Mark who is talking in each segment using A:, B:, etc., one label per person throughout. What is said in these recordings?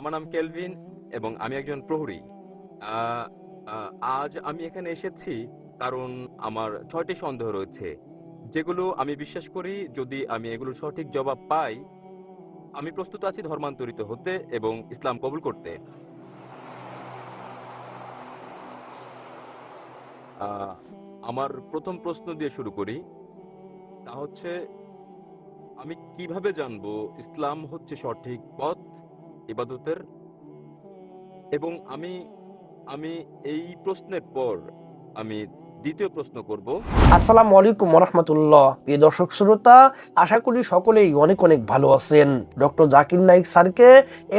A: আমার নাম কেলভিন এবং আমি একজন প্রহরী। আজ আমি এখানে এসেছি কারণ আমার ছয়টি সন্দেহ রয়েছে। যেগুলো আমি বিশ্বাস করি যদি আমি এগুলোর সঠিক জবাব পাই, আমি প্রস্তুত আছি ধর্মান্তরিত হতে এবং ইসলাম কবুল করতে। আমার প্রথম প্রশ্ন দিয়ে শুরু করি। তা হচ্ছে, আমি কীভাবে জানব ইসলাম হচ্ছে সঠিক পথ ইবাদতের। এবং আমি আমি এই প্রশ্নের পর আমি দ্বিতীয় প্রশ্ন করব।
B: আসসালামু আলাইকুম রহমতুল্লাহ প্রিয় দর্শক শ্রোতা, আশা করি সকলেই অনেক অনেক ভালো আছেন। ডক্টর জাকির নাইক স্যারকে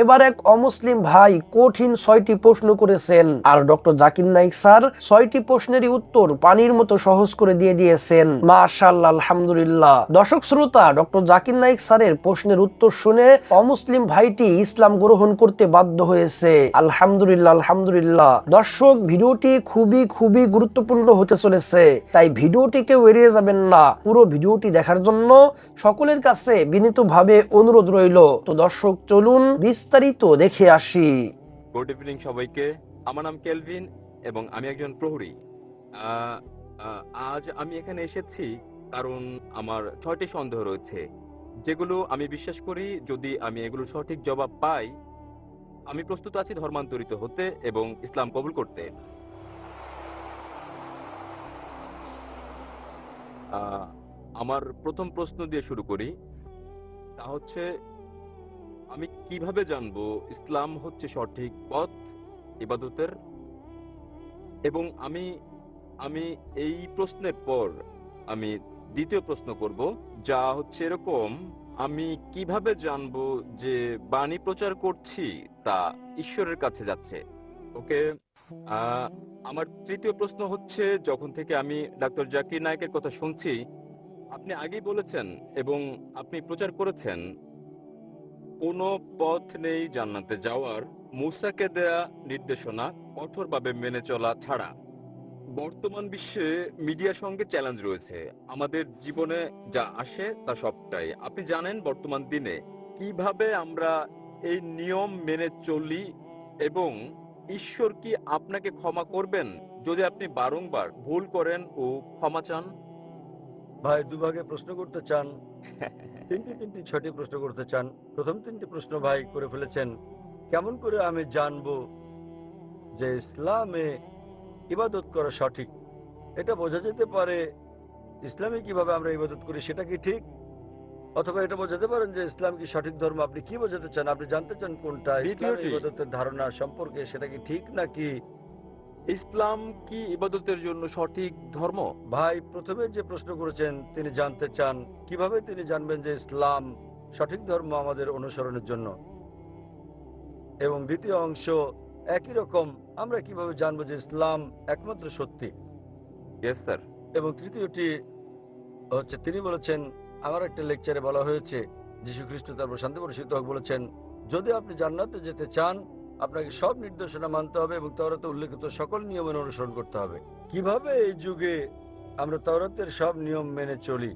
B: এবার এক অমুসলিম ভাই কঠিন ছয়টি প্রশ্ন করেছেন। আর ডক্টর জাকির নাইক স্যার ছয়টি প্রশ্নেরই উত্তর পানির মতো সহজ করে দিয়ে দিয়েছেন। মাশাআল্লাহ, আলহামদুলিল্লাহ। দর্শক শ্রোতা, ডক্টর জাকির নাইক স্যারের প্রশ্নের উত্তর শুনে অমুসলিম ভাইটি ইসলাম গ্রহণ করতে বাধ্য হয়েছে। আলহামদুলিল্লাহ আলহামদুলিল্লাহ। দর্শক, ভিডিওটি খুবই খুবই গুরুত্বপূর্ণ হতে চলেছে। তাই ভিডিওটি কেউ এড়িয়ে যাবেন না। পুরো ভিডিওটি দেখার জন্য সকলের কাছে বিনীতভাবে অনুরোধ রইল। তো দর্শক, চলুন বিস্তারিত দেখে আসি।
A: গুড ইভিনিং সবাইকে। আমার নাম কেলভিন এবং আমি একজন প্রহরী। আজ আমি এখানে এসেছি কারণ আমার ছয়টি সন্দেহ রয়েছে। যেগুলো আমি বিশ্বাস করি যদি আমি এগুলোর সঠিক জবাব পাই, আমি প্রস্তুত আছি ধর্মান্তরিত হতে এবং ইসলাম কবুল করতে। আমার প্রথম প্রশ্ন দিয়ে শুরু করি। তা হচ্ছে, আমি কীভাবে জানব ইসলাম হচ্ছে সঠিক পথ, ইবাদতের? এবং আমি আমি এই প্রশ্নের পর আমি দ্বিতীয় প্রশ্ন করব, যা হচ্ছে এরকম, আমি কীভাবে জানব যে বাণী প্রচার করছি তা ঈশ্বরের কাছে যাচ্ছে? ওকে? আমার তৃতীয় প্রশ্ন হচ্ছে, যখন থেকে আমি ডাক্তার জাকির নায়কের কথা শুনছি, আপনি আগেই বলেছেন এবং আপনি প্রচার করেছেন, কোনো পথ নেই জান্নাতে যাওয়ার, মুসাকে দেয়া নির্দেশনা কঠোরভাবে মেনে চলা ছাড়া। বর্তমান বিশ্বে মিডিয়ার সঙ্গে চ্যালেঞ্জ রয়েছে। আমাদের জীবনে যা আসে তা সবটাই। আপনি জানেন বর্তমান দিনে কীভাবে আমরা এই নিয়ম মেনে চলি এবং ঈশ্বর কি আপনাকে ক্ষমা করবেন যদি আপনি বারংবার ভুল করেন ও ক্ষমা চান?
C: ভাই দুভাগে প্রশ্ন করতে চান। তিনটি তিনটি ছটি প্রশ্ন করতে চান। প্রথম তিনটি প্রশ্ন ভাই করে ফেলেছেন। কেমন করে আমি জানব যে ইসলামে ইবাদত করা সঠিক? এটা বোঝা যেতে পারে ইসলামে কীভাবে আমরা ইবাদত করি সেটা কি ঠিক? অথবা এটা বোঝাতে পারেন যে ইসলাম কি সঠিক ধর্ম? আপনি কি বোঝাতে চান? আপনি জানতে চান কোনটা? ইবাদতের ধারণা সম্পর্কে সেটা কি ঠিক নাকি?
A: ইসলাম কি ইবাদতের জন্য সঠিক ধর্ম?
C: ভাই প্রথমে যে প্রশ্ন করেছেন তিনি জানতে চান কীভাবে তিনি জানবেন যে ইসলাম সঠিক ধর্ম আমাদের অনুসরণের জন্য? এবং দ্বিতীয় অংশ একই রকম আমরা কীভাবে জানব যে ইসলাম একমাত্র সত্যি?
A: স্যার
C: এবং তৃতীয়টি হচ্ছে তিনি বলেছেন আমার একটা লেকচারে বলা হয়েছে যীশু খ্রিস্ট তার শান্তি পরিষিত বলেছেন, যদি আপনি জান্নাতে যেতে চান, আপনাকে সব নির্দেশনা মানতে হবে এবং তওরাতে উল্লেখিত সকল নিয়মের অনুসরণ করতে হবে। কীভাবে এই যুগে আমরা তওরাতের সব নিয়ম মেনে চলি?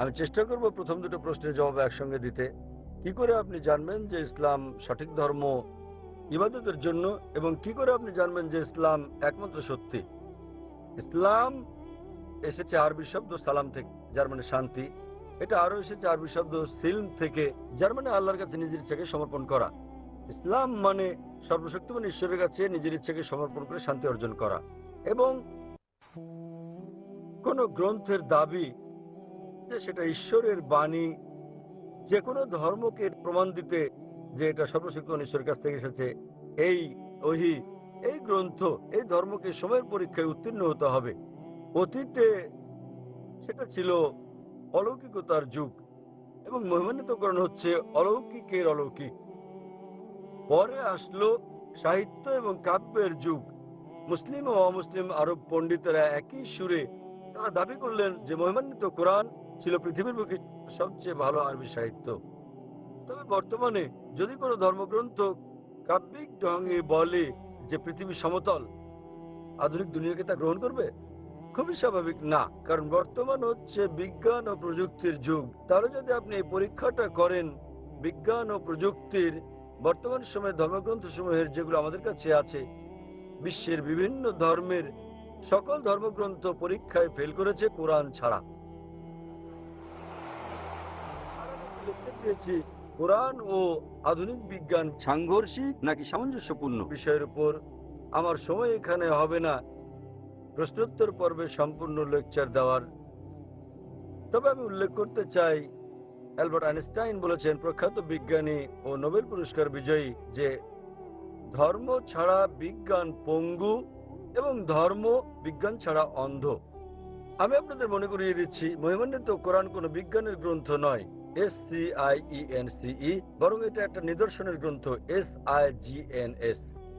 C: আমি চেষ্টা করব প্রথম দুটো প্রশ্নের জবাব একসঙ্গে দিতে। কি করে আপনি জানবেন যে ইসলাম সঠিক ধর্ম, ইবাদতের জন্য, এবং কি করে আপনি জানবেন যে ইসলাম একমাত্র সত্যি? ইসলাম এসেছে আরবি শব্দ সালাম থেকে, যার মানে শান্তি। এটা আরও এসেছে আরবি শব্দ সিলম থেকে যার মানে আল্লাহর কাছে নিজের ইচ্ছাকে সমর্পণ করা। ইসলাম মানে সর্বশক্তিমান ঈশ্বরের কাছে নিজের ইচ্ছাকে সমর্পণ করে শান্তি অর্জন করা। এবং কোন গ্রন্থের দাবি যে সেটা ঈশ্বরের বাণী, যে কোনো ধর্মকে প্রমাণ দিতে যে এটা সর্বশক্তিমান ঈশ্বরের কাছ থেকে এসেছে, এই ওহি, এই গ্রন্থ, এই ধর্মকে সময়ের পরীক্ষায় উত্তীর্ণ হতে হবে। অতীতে সেটা ছিল অলৌকিকতার যুগ, এবং মহিমান্বিতকরণ হচ্ছে অলৌকিকের অলৌকিক। পরে আসলো সাহিত্য এবং কাব্যের যুগ। মুসলিম ও অমুসলিম আরব পণ্ডিতেরা একই সুরে তারা দাবি করলেন যে মহিমান্বিত কোরআন ছিল পৃথিবীর বুকে সবচেয়ে ভালো আরবি সাহিত্য। তবে বর্তমানে যদি কোনো ধর্মগ্রন্থ কাব্যিক ঢঙ্গে বলে যে পৃথিবী সমতল, আধুনিক দুনিয়াকে তা গ্রহণ করবে? খুবই স্বাভাবিক। না, কারণ বর্তমান হচ্ছে বিজ্ঞান ও প্রযুক্তির যুগ। তাহলে যদি আপনি এই পরীক্ষাটা করেন, বিজ্ঞান ও প্রযুক্তির বর্তমান সময়ে ধর্মগ্রন্থ সমূহের যেগুলো আমাদের কাছে আছে, বিশ্বের বিভিন্ন ধর্মের সকল ধর্মগ্রন্থ পরীক্ষায় ফেল করেছে কোরআন ছাড়া। পেয়েছি, কোরআন ও আধুনিক বিজ্ঞান সাংঘর্ষিক নাকি সামঞ্জস্যপূর্ণ? বিষয়ের উপর আমার সময় এখানে হবে না। প্রশ্নোত্তর পর্বে সম্পূর্ণ লেকচার দেওয়ার। তবে আমি উল্লেখ করতে চাই, অ্যালবার্ট আইনস্টাইন বলেছেন, প্রখ্যাত বিজ্ঞানী ও নোবেল পুরস্কার বিজয়ী যে ধর্ম ছাড়া বিজ্ঞান পঙ্গু এবং ধর্ম বিজ্ঞান ছাড়া অন্ধ। আমি আপনাদের মনে করিয়ে দিচ্ছি, মহিমান্বিত কোরআন কোনো বিজ্ঞানের গ্রন্থ নয় S C I E N C E বরং এটা একটা নিদর্শনের গ্রন্থ S I G N S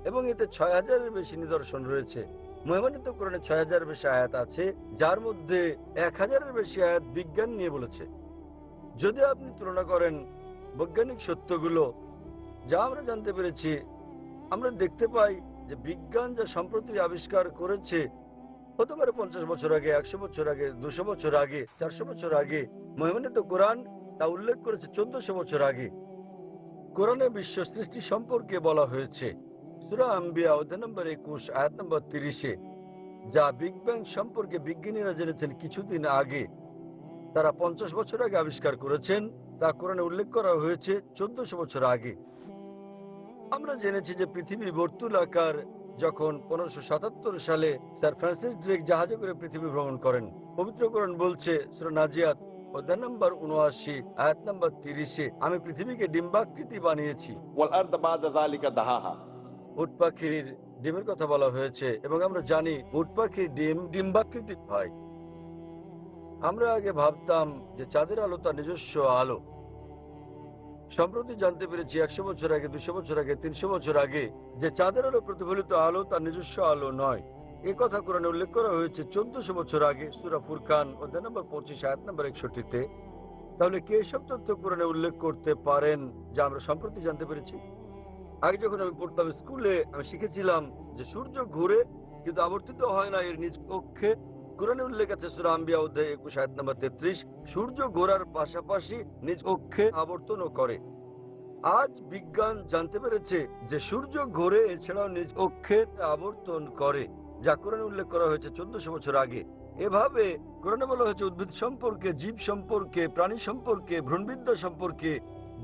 C: এবং এতে ছয় হাজারের বেশি নিদর্শন রয়েছে। মহিমান্বিত কোরআনে ছয় হাজারের বেশি আয়াত আছে, যার মধ্যে এক হাজারের বেশি আয়াত বিজ্ঞান নিয়ে বলেছে। যদি আপনি তুলনা করেন বৈজ্ঞানিক সত্যগুলো, যা আমরা জানতে পেরেছি, আমরা দেখতে পাই যে বিজ্ঞান যা সম্প্রতি আবিষ্কার করেছে, হতে পারে পঞ্চাশ বছর আগে, একশো বছর আগে, দুশো বছর আগে, চারশো বছর আগে মহিমানিত কোরআন তা উল্লেখ করেছে চোদ্দশো বছর আগে। কোরআনে বিশ্ব সৃষ্টি সম্পর্কে বলা হয়েছে। সুরা আম্বিয়া, অধ্যায় নম্বর একুশ, আয়াত নম্বর তিরিশে। যা বিগ ব্যাং সম্পর্কে বিজ্ঞানীরা জেনেছেন কিছুদিন আগে। তারা পঞ্চাশ বছর আগে আবিষ্কার করেছেন। তা কোরআনে উল্লেখ করা হয়েছে চোদ্দশো বছর আগে। আমরা জেনেছি যে পৃথিবী বর্তুল আকার যখন পনেরোশো সাতাত্তর সালে স্যার ফ্রান্সিস ড্রেক জাহাজে করে পৃথিবী ভ্রমণ করেন। পবিত্রকরণ বলছে, সুরা নাজিয়াত, অধ্যায় নম্বর উনআশি, আয়াত নম্বর তিরিশে, আমি পৃথিবীকে ডিম্বাকৃতি বানিয়েছি। উট পাখির ডিমের কথা বলা হয়েছে, এবং আমরা জানি উট পাখির ডিম ডিম্বাকৃতিক হয় আমরা আগে ভাবতাম যে চাঁদের আলো তার নিজস্ব আলো। সম্প্রতি জানতে পেরেছি একশো বছর আগে, দুশো বছর আগে, তিনশো বছর আগে যে চাঁদের আলো প্রতিফলিত আলো তার নিজস্ব আলো নয়। এ কথা কোরআনে উল্লেখ করা হয়েছে চোদ্দশো বছর আগে, সুরা ফুরকান, অধ্যায় নম্বর পঁচিশ, আয়াত নম্বর একষট্টিতে। তাহলে কে এসব তথ্য কোরআনে উল্লেখ করতে পারেন, যা আমরা সম্প্রতি জানতে পেরেছি? আগে যখন আমি পড়তাম স্কুলে, আমি শিখেছিলাম যে সূর্য ঘুরে কিন্তু আবর্তিত হয় না, এর নিজ কক্ষে। কোরআনে উল্লেখ আছে সুরা আম্বিয়া অধ্যায় একুশ, আয়াত নম্বর তেত্রিশ, সূর্য ঘোরার পাশাপাশি নিজ কক্ষে আবর্তনও করে। আজ বিজ্ঞান জানতে পেরেছে যে সূর্য ঘোরে, এছাড়াও নিজ কক্ষে আবর্তন করে, যা কোরআনে উল্লেখ করা হয়েছে চোদ্দশো বছর আগে। এভাবে কোরআনে বলা হয়েছে, উদ্ভিদ সম্পর্কে, জীব সম্পর্কে, প্রাণী সম্পর্কে, ভ্রূণবিদ্যা সম্পর্কে,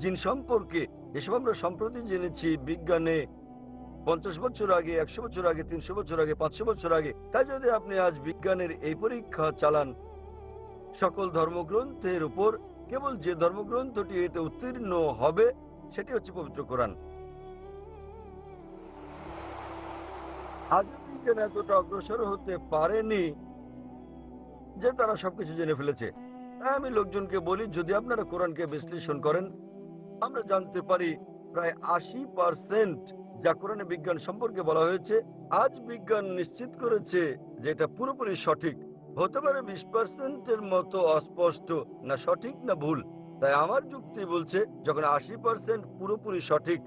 C: জিন সম্পর্কে এসব আমরা সম্প্রতি জেনেছি বিজ্ঞানে পঞ্চাশ বছর আগে, একশো বছর আগে, তিনশো বছর আগে, পাঁচশো বছর আগে। তাই যদি আপনি আজ বিজ্ঞানের এই পরীক্ষা চালান, সকল ধর্মগ্রন্থের উপর, কেবল যে ধর্মগ্রন্থটি এতে উত্তীর্ণ হবে, সেটি হচ্ছে পবিত্র কোরআন। আজ বিজ্ঞান এতটা অগ্রসর হতে পারেনি যে তারা সবকিছু জেনে ফেলেছে। আমি লোকজনকে বলি, যদি আপনারা কোরআনকে বিশ্লেষণ করেন আমরা জানতে পারি প্রায় আশি পার্সেন্ট যা কোরআনে বিজ্ঞান সম্পর্কে বলা হয়েছে, আজ বিজ্ঞান নিশ্চিত করেছে যে এটা পুরোপুরি সঠিক। হতে পারে বিশ পার্সেন্টের মতো অস্পষ্ট না সঠিক না ভুল। তাই আমার যুক্তি বলছে যখন আশি পার্সেন্ট পুরোপুরি সঠিক,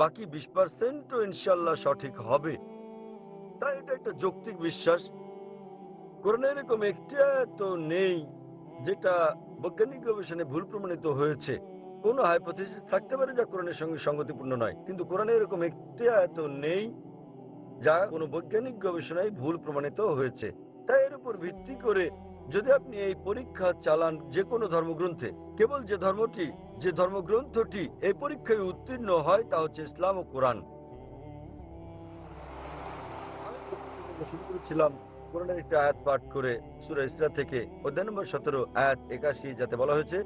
C: বাকি বিশ পার্সেন্টও ইনশাল্লাহ সঠিক হবে। তাই এটা একটা যৌক্তিক বিশ্বাস। কোরআনে এরকম একটি তো নেই যেটা বৈজ্ঞানিক গবেষণায় ভুল প্রমাণিত হয়েছে। কোন হাইপোথিসিস থাকতে পারে যা কোরআনের সঙ্গে সঙ্গতিপূর্ণ নয়। কিন্তু কোরআনে এরকম একটি আয়ত নেই, যা কোনো বৈজ্ঞানিক গবেষণায় ভুল প্রমাণিত হয়েছে। তাই এর উপর ভিত্তি করে যদি আপনি এই পরীক্ষা চালান যে কোনো ধর্মগ্রন্থে, কেবল যে ধর্মটি, যে ধর্মগ্রন্থটি এই পরীক্ষায় উত্তীর্ণ হয় তা হচ্ছে ইসলাম ও কোরআন। শুরু করেছিলাম কোরআনের একটি আয়াত পাঠ করে সুরা ইসরা থেকে অধ্যায় নম্বর সতেরো আয়াত একাশি যাতে বলা হয়েছে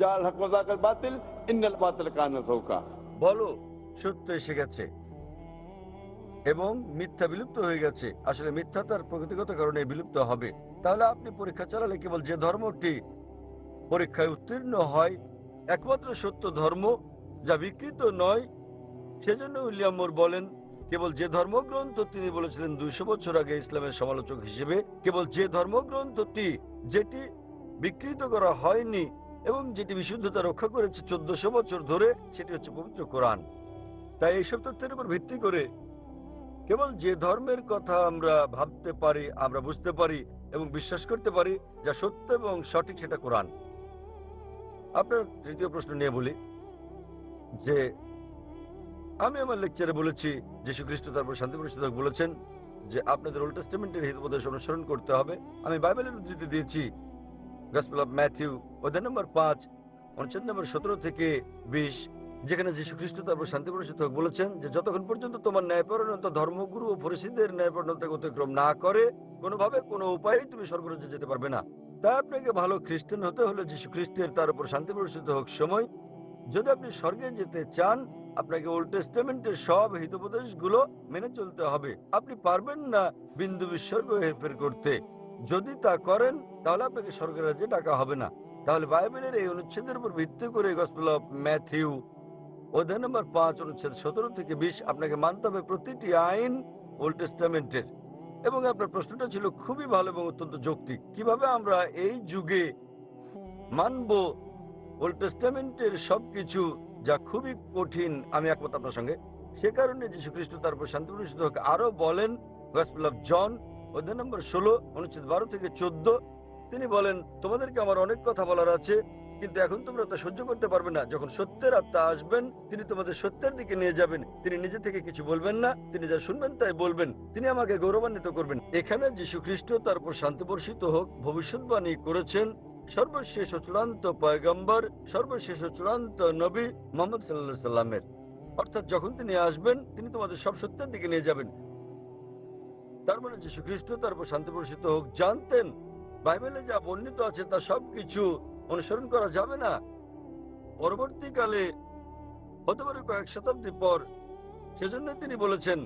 D: জাল বাতিল ইন্নাল বাতিল কানা
C: বলো সত্য এসে গেছে এবং মিথ্যা বিলুপ্ত হয়ে গেছে। আসলে মিথ্যা তার প্রকৃতিগত কারণে বিলুপ্ত হবে। তাহলে আপনি পরীক্ষা চালালে কেবল যে ধর্মটি পরীক্ষায় উত্তীর্ণ হয় একমাত্র সত্য ধর্ম যা বিকৃত নয় সেজন্য উইলিয়াম মোর বলেন কেবল যে ধর্মগ্রন্থ তিনি বলেছিলেন দুইশো বছর আগে ইসলামের সমালোচক হিসেবে, কেবল যে ধর্মগ্রন্থটি যেটি বিকৃত করা হয়নি এবং যেটি বিশুদ্ধতা রক্ষা করেছে চোদ্দশো বছর ধরে, সেটি হচ্ছে পবিত্র কোরআন। তাই এইসব তথ্যের উপর ভিত্তি করে কেবল যে ধর্মের কথা আমরা ভাবতে পারি, আমরা বুঝতে পারি এবং বিশ্বাস করতে পারি, যা সত্য এবং সঠিক, সেটা কোরআন। আপনার তৃতীয় প্রশ্ন নিয়ে বলি, যে আমি আমার লেকচারে বলেছি যীশু খ্রিস্ট তারপর শান্তি পরিষদক বলেছেন যে আপনাদের ওল্ড টেস্টামেন্টের হিতোপদেশ অনুসরণ করতে হবে। আমি বাইবেলের উদ্ধৃতি দিয়েছি গসপেল অফ ম্যাথিউ অধ্যায় নম্বর পাঁচ অনুচ্ছেদ নম্বর সতেরো থেকে বিশ, যেখানে যীশু খ্রিস্ট তারপর শান্তি পরিষদক বলেছেন যে, যতক্ষণ পর্যন্ত তোমার ন্যায়পরণতা ধর্মগুরু ও ফরিসিদের ন্যায়পরণতাকে অতিক্রম না করে, কোনোভাবে কোনো উপায়েই তুমি স্বর্গরাজ্যে যেতে পারবে না। তাই আপনাকে ভালো খ্রিস্টান হতে হলে যীশু খ্রিস্টের তার উপর শান্তি পরিষদ হোক সময়। যদি আপনি স্বর্গে যেতে চান আপনাকে ওল্ড টেস্টামেন্টের সব হিতোপদেশগুলো মেনে চলতে হবে। আপনি পারবেন না বিন্দু বিসর্গ হেরফের করতে। যদি তা করেন, তাহলে আপনাকে স্বর্গের রাজ্যে ডাকা হবে না। তাহলে বাইবেলের এই অনুচ্ছেদের উপর ভিত্তি করে গসপেল অফ ম্যাথিউ অধ্যায় নম্বর পাঁচ, অনুচ্ছেদ সতেরো থেকে বিশ, আপনাকে মানতে হবে প্রতিটি আইন ওল্ড টেস্টামেন্টের এবং আপনার প্রশ্নটা ছিল খুবই ভালো এবং অত্যন্ত যৌক্তিক। কীভাবে আমরা এই যুগে মানব ওল্ড টেস্টামেন্টের সবকিছু যা খুবই কঠিন, আমি একমত আপনার সঙ্গে। সে কারণে যীশু খ্রিস্ট তারপর শান্তি হোক। আরও বলেন গসপেল অফ জন অধ্যায় নম্বর ষোলো, অনুচ্ছেদ বারো থেকে চোদ্দ, তিনি বলেন, তোমাদেরকে আমার অনেক কথা বলার আছে, কিন্তু এখন তোমরা তা সহ্য করতে পারবে না। যখন সত্যের আত্মা আসবেন, তিনি তোমাদের সত্যের দিকে নিয়ে যাবেন। তিনি নিজে থেকে কিছু বলবেন না, তিনি যা শুনবেন তাই বলবেন। তিনি আমাকে গৌরবান্বিত করবেন। এখানে যীশু খ্রিস্ট তারপর শান্তি বর্ষিত হোক, ভবিষ্যৎবাণী করেছেন সর্বশেষ চূড়ান্ত পয়গম্বর, সর্বশেষ চূড়ান্ত নবী মোহাম্মদ সাল্লাহ সাল্লামের অর্থাৎ যখন তিনি আসবেন, তিনি তোমাদের সব সত্যের দিকে নিয়ে যাবেন। তার মানে যীশু খ্রিস্ট তারপর শান্তি বর্ষিত হোক, জানতেন, বাইবেলে যা বর্ণিত আছে তা সবকিছু অনুসরণ করা যাবে না। পরবর্তীকালে, হতে পারে কয়েক শতাব্দী পর সেজন্য তিনি বলেছেন,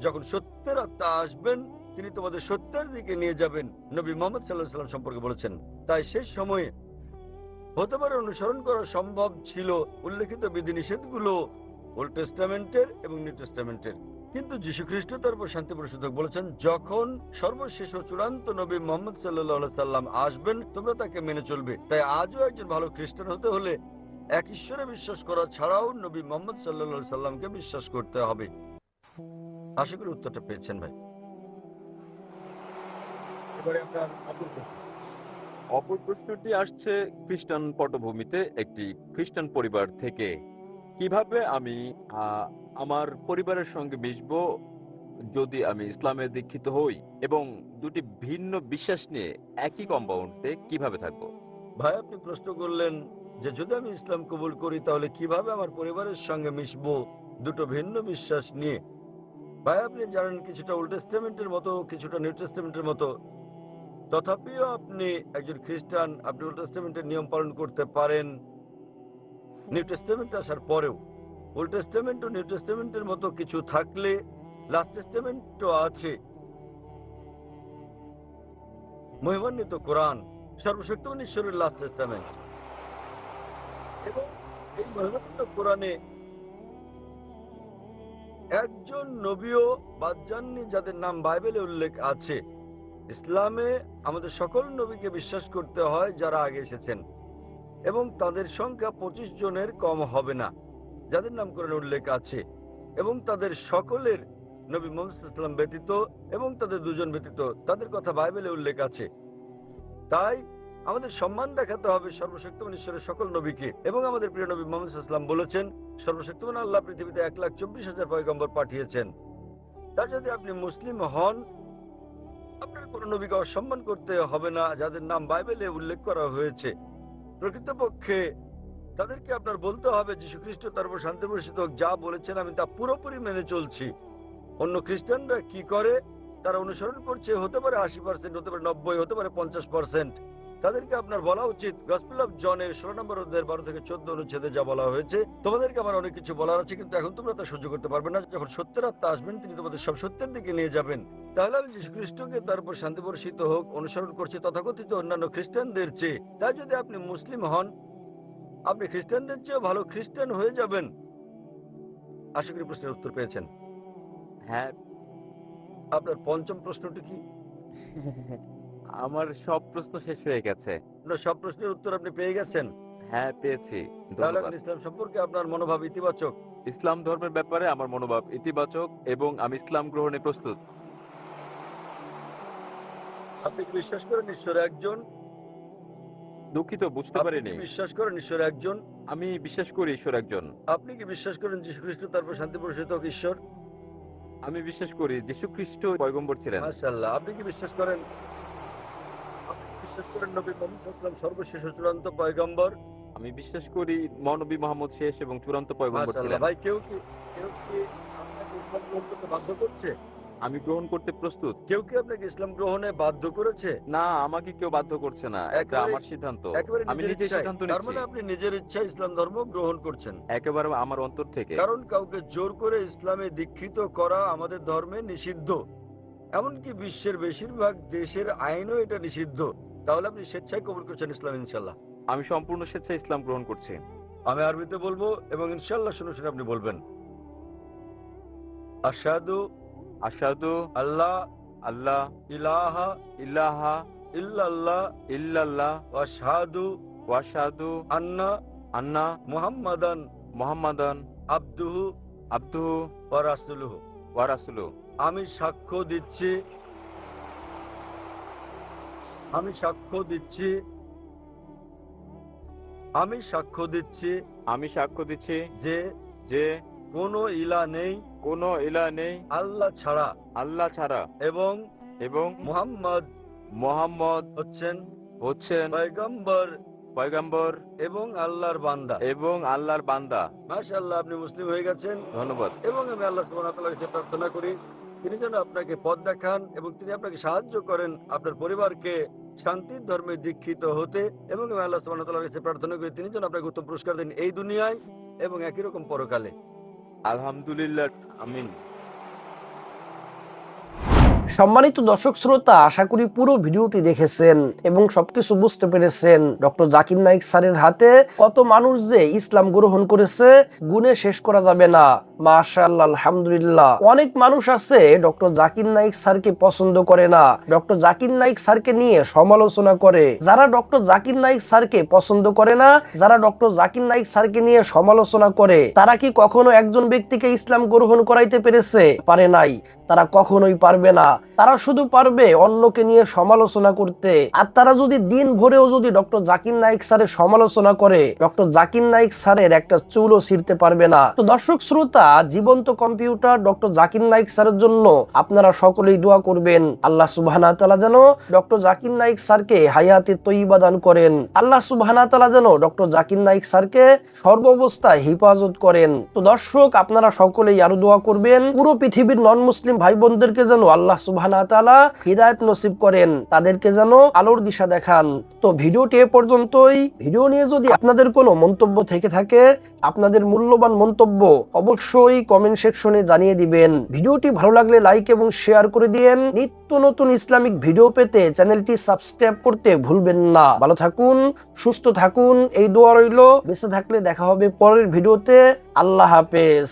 C: যখন সত্যের আত্মা আসবেন তিনি তোমাদের সত্যের দিকে নিয়ে যাবেন। নবী মোহাম্মদ সাল্লাহ সাল্লাম সম্পর্কে বলেছেন। তাই শেষ সময়ে হতে পারে অনুসরণ করা সম্ভব ছিল উল্লেখিত বিধিনিষেধগুলো ওল্ড টেস্টামেন্টের এবং নিউ টেস্টামেন্টের। কিন্তু যীশু খ্রিস্ট তারপর শান্তি পরিশোধক বলেছেন, যখন সর্বশেষ ও চূড়ান্ত নবী মোহাম্মদ সাল্লাহ সাল্লাম আসবেন, তোমরা তাকে মেনে চলবে। তাই আজও একজন ভালো খ্রিস্টান হতে হলে এক ঈশ্বরে বিশ্বাস করা ছাড়াও নবী মোহাম্মদ সাল্লাহ সাল্লামকে বিশ্বাস করতে হবে। আশা করি উত্তরটা পেয়েছেন ভাই।
E: এবারে আপনার অপর প্রশ্ন।
A: অপর প্রশ্নটি আসছে খ্রিস্টান পটভূমিতে একটি খ্রিস্টান পরিবার থেকে। কীভাবে আমি আমার পরিবারের সঙ্গে মিশবো যদি আমি ইসলামে দীক্ষিত হই? এবং দুটি ভিন্ন বিশ্বাস নিয়ে একই কম্পাউন্ডে কীভাবে থাকব?
C: ভাই আপনি প্রশ্ন করলেন যে যদি আমি ইসলাম কবুল করি তাহলে কীভাবে আমার পরিবারের সঙ্গে মিশবো? দুটো ভিন্ন বিশ্বাস নিয়ে। ভাই আপনি জানেন কিছুটা ওল্ড টেস্টামেন্টের মতো কিছুটা নিউ টেস্টামেন্টের মতো। তথাপিও আপনি একজন খ্রিস্টান, আপনি ওল্ড টেস্টামেন্টের নিয়ম পালন করতে পারেন। নিউ টেস্টামেন্ট আসার পরেও, ওল্ড টেস্টামেন্ট ও নিউ টেস্টামেন্টের মতো কিছু থাকলে লাস্ট টেস্টামেন্টও আছে। মহিমান্বিত কোরআন, সর্বশক্তিমান ঈশ্বরের লাস্ট টেস্টামেন্ট। এবং এই মহিমান্বিত কোরআনে একজন নবীও বাদ যাদের নাম বাইবেলে উল্লেখ আছে। ইসলামে আমাদের সকল নবীকে বিশ্বাস করতে হয় যারা আগে এসেছেন। এবং তাদের সংখ্যা পঁচিশ জনের কম হবে না, যাদের নাম কোরআনে উল্লেখ আছে। এবং তাদের সকলের নবী মোহাম্মদ ইসলাম ব্যতীত এবং তাদের দুজন ব্যতীত তাদের কথা বাইবেলে উল্লেখ আছে। তাই আমাদের সম্মান দেখাতে হবে সর্বশক্তিমান ঈশ্বরের সকল নবীকে। এবং আমাদের প্রিয় নবী মোহাম্মদ ইসলাম বলেছেন, সর্বশক্তিমান আল্লাহ পৃথিবীতে এক লাখ চব্বিশ হাজার পয়গম্বর পাঠিয়েছেন। তা যদি আপনি মুসলিম হন আপনার কোন নবীকে অসম্মান করতে হবে না, যাদের নাম বাইবেলে উল্লেখ করা হয়েছে। প্রকৃতপক্ষে তাদেরকে আপনার বলতে হবে যীশু খ্রিস্ট তারপর শান্তি পরিষদ যা বলেছেন আমি তা পুরোপুরি মেনে চলছি। অন্য খ্রিস্টানরা কি করে? তারা অনুসরণ করছে, হতে পারে আশি পার্সেন্ট হতে পারে নব্বই, হতে পারে পঞ্চাশ পার্সেন্ট তাদেরকে আপনার বলা উচিত গসপেল অফ জনের ষোলো নম্বর অধ্যায়ের বারো থেকে চোদ্দ অনুচ্ছেদে যা বলা হয়েছে তোমাদেরকে আমার অনেক কিছু বলার আছে কিন্তু এখন তোমরা তা সহ্য করতে পারবে না। যখন সত্যের আত্মা আসবেন তিনি তোমাদের সব সত্যের দিকে নিয়ে যাবেন। তাহলে আমি যীশু খ্রিস্টকে তার উপর শান্তি বর্ষিত হোক অনুসরণ করছি তথাকথিত অন্যান্য খ্রিস্টানদের চেয়ে। তাই যদি আপনি মুসলিম হন আপনি খ্রিস্টানদের চেয়েও ভালো খ্রিস্টান হয়ে যাবেন। আশা করি প্রশ্নের উত্তর পেয়েছেন।
A: হ্যাঁ।
C: আপনার পঞ্চম প্রশ্নটি কি?
A: আমার সব প্রশ্ন শেষ হয়ে গেছে।
C: আপনার সব প্রশ্নের উত্তর আপনি পেয়ে গেছেন।
A: হ্যাঁ পেয়েছি।
C: তাহলে
A: ধন্যবাদ।
C: এখন ইসলাম সম্পর্কে আপনার মনোভাব ইতিবাচক।
A: ইসলাম ধর্মের ব্যাপারে আমার মনোভাব ইতিবাচক এবং আমি ইসলাম গ্রহণে প্রস্তুত।
C: আপনি কি বিশ্বাস করেন ঈশ্বর একজন?
A: দুঃখিত বুঝতে
C: আপনি
A: পারিনি।
C: কি বিশ্বাস করেন ঈশ্বর একজন?
A: আমি বিশ্বাস করি ঈশ্বর একজন।
C: আপনি কি বিশ্বাস করেন যীশু খ্রিস্ট তারপর শান্তি প্রসিত ঈশ্বর?
A: আমি বিশ্বাস করি যীশু খ্রিস্ট পয়গম্বর ছিলেন।
C: মাশাআল্লাহ। আপনি কি বিশ্বাস করেন? বিশ্বাস করেন নবী মোহাম্মদ সাল্লাল্লাহু সর্বশেষ চূড়ান্ত পয়গম্বর?
A: আমি বিশ্বাস করি মহানবী মোহাম্মদ শেষ এবং চূড়ান্ত পয়গম্বর ছিলেন।
C: ভাই কেউ কি কেউ কি আপনাকে ইসলাম গ্রহণ করতে বাধ্য করছে?
A: আমি গ্রহণ করতে প্রস্তুত।
C: কেউ কি আপনাকে ইসলাম গ্রহণে বাধ্য করেছে?
A: না আমাকে কেউ বাধ্য করছে না। এটা আমার সিদ্ধান্ত। আমি
C: নিজের
A: নিজে। সিদ্ধান্ত
C: তার মানে আপনি নিজের ইচ্ছায় ইসলাম ধর্ম গ্রহণ করছেন।
A: একেবারে আমার অন্তর থেকে।
C: কারণ কাউকে জোর করে ইসলামে দীক্ষিত করা আমাদের ধর্মে নিষিদ্ধ। এমনকি বিশ্বের বেশিরভাগ দেশের আইনও এটা নিষিদ্ধ। তাহলে আপনি স্বেচ্ছায় কবুল করছেন ইসলাম ইনশাল্লাহ
A: আমি সম্পূর্ণ স্বেচ্ছায় ইসলাম গ্রহণ করছি।
C: আমি আরবিতে বলব এবং ইনশাল্লাহ শুনে শুনে আপনি বলবেন। আশাদু
A: আসাদু
C: আল্লাহ
A: আল্লাহ
C: ইলাহা
A: ইল্লাহা
C: ইল্লাল্লাহ
A: ইল্লাল্লাহ
C: আশহাদু
A: ওয়াসাদু
C: আন্না
A: আন্না
C: মুহাম্মাদান
A: মুহাম্মাদান
C: আব্দুহু
A: আব্দুহু
C: ওয়া রাসূলুহু।
A: ওয়া রাসূলু
C: আমি সাক্ষ্য দিচ্ছি আমি সাক্ষ্য দিচ্ছি। আমি সাক্ষ্য দিচ্ছি
A: আমি সাক্ষ্য দিচ্ছি
C: যে
A: যে
C: কোনো ইলা নেই।
A: কোনো ইলা নেই।
C: আল্লাহ ছাড়া।
A: আল্লাহ ছাড়া।
C: এবং
A: এবং
C: মুহাম্মদ
A: মোহাম্মদ
C: হচ্ছেন
A: হচ্ছেন
C: পয়গম্বর।
A: পয়গম্বর
C: এবং আল্লাহর বান্দা।
A: এবং আল্লাহর বান্দা।
C: মাশাআল্লাহ আপনি মুসলিম হয়ে গেছেন।
A: ধন্যবাদ।
C: এবং আমি আল্লাহ সুবহানাহু ওয়া তাআলার কাছে প্রার্থনা করি তিনি যেন আপনাকে পথ দেখান এবং তিনি আপনাকে সাহায্য করেন আপনার পরিবারকে শান্তির ধর্মে দীক্ষিত হতে এবং আল্লাহ ওয়া কাছে প্রার্থনা করে, তিনি যেন আপনাকে উত্তম পুরস্কার দেন এই দুনিয়ায় এবং একই রকম পরকালে।
A: আলহামদুলিল্লাহ, আমিন।
B: সম্মানিত দর্শক শ্রোতা, আশা করি পুরো ভিডিওটি দেখেছেন এবং সবকিছু বুঝতে পেরেছেন। ডক্টর জাকির নাইক স্যারের হাতে কত মানুষ যে ইসলাম গ্রহণ করেছে, গুণে শেষ করা যাবে না। মাশাআল্লাহ, আলহামদুলিল্লাহ। অনেক মানুষ আছে ডক্টর জাকির নাইক স্যারকে পছন্দ করে না। ডক্টর জাকির নাইক স্যারকে নিয়ে সমালোচনা করে। যারা ডক্টর জাকির নাইক স্যারকে পছন্দ করে না, যারা ডক্টর জাকির নাইক স্যারকে নিয়ে সমালোচনা করে, তারা কি কখনো একজন ব্যক্তিকে ইসলাম গ্রহণ করাইতে পেরেছে? পারে নাই। তারা কখনোই পারবে না। তারা শুধু পারবে অন্যকে নিয়ে সমালোচনা করতে। আর তারা যদি দিন ভরেও যদি ডক্টর জাকির নাইক স্যারের সমালোচনা করে, ডক্টর জাকির নাইক স্যারের একটা চুলও ছিঁড়তে পারবে না। তো দর্শক শ্রোতা, জীবন্ত কম্পিউটার ডক্টর জাকির নাইক স্যারের জন্য আপনারা সকলেই দোয়া করবেন। আল্লাহ সুবহানা তাআলা যেন ডক্টর জাকির নাইক স্যারকে হায়াতে তৈবা দান করেন। আল্লাহ সুবহানা তাআলা যেন ডক্টর জাকির নাইক স্যারকে সর্বাবস্থায় হেফাজত করেন। তো দর্শক, আপনারা সকলেই আরও দোয়া করবেন। পুরো পৃথিবীর নন মুসলিম ভাই বোনদেরকে যেন আল্লাহ সুবহানা তাআলা হৃদায়ত নসিব করেন, তাদেরকে যেন আলোর দিশা দেখান। তো ভিডিওটি এ পর্যন্তই। ভিডিও নিয়ে যদি আপনাদের কোনো মন্তব্য থেকে থাকে, আপনাদের মূল্যবান মন্তব্য অবশ্যই কমেন্ট সেকশনে জানিয়ে দিবেন। ভিডিওটি ভালো লাগলে লাইক এবং শেয়ার করে দিয়েন। নিত্য নতুন ইসলামিক ভিডিও পেতে চ্যানেলটি সাবস্ক্রাইব করতে ভুলবেন না। ভালো থাকুন, সুস্থ থাকুন, এই দোয়া রইল। বেঁচে থাকলে দেখা হবে পরের ভিডিওতে। আল্লাহ হাফেজ।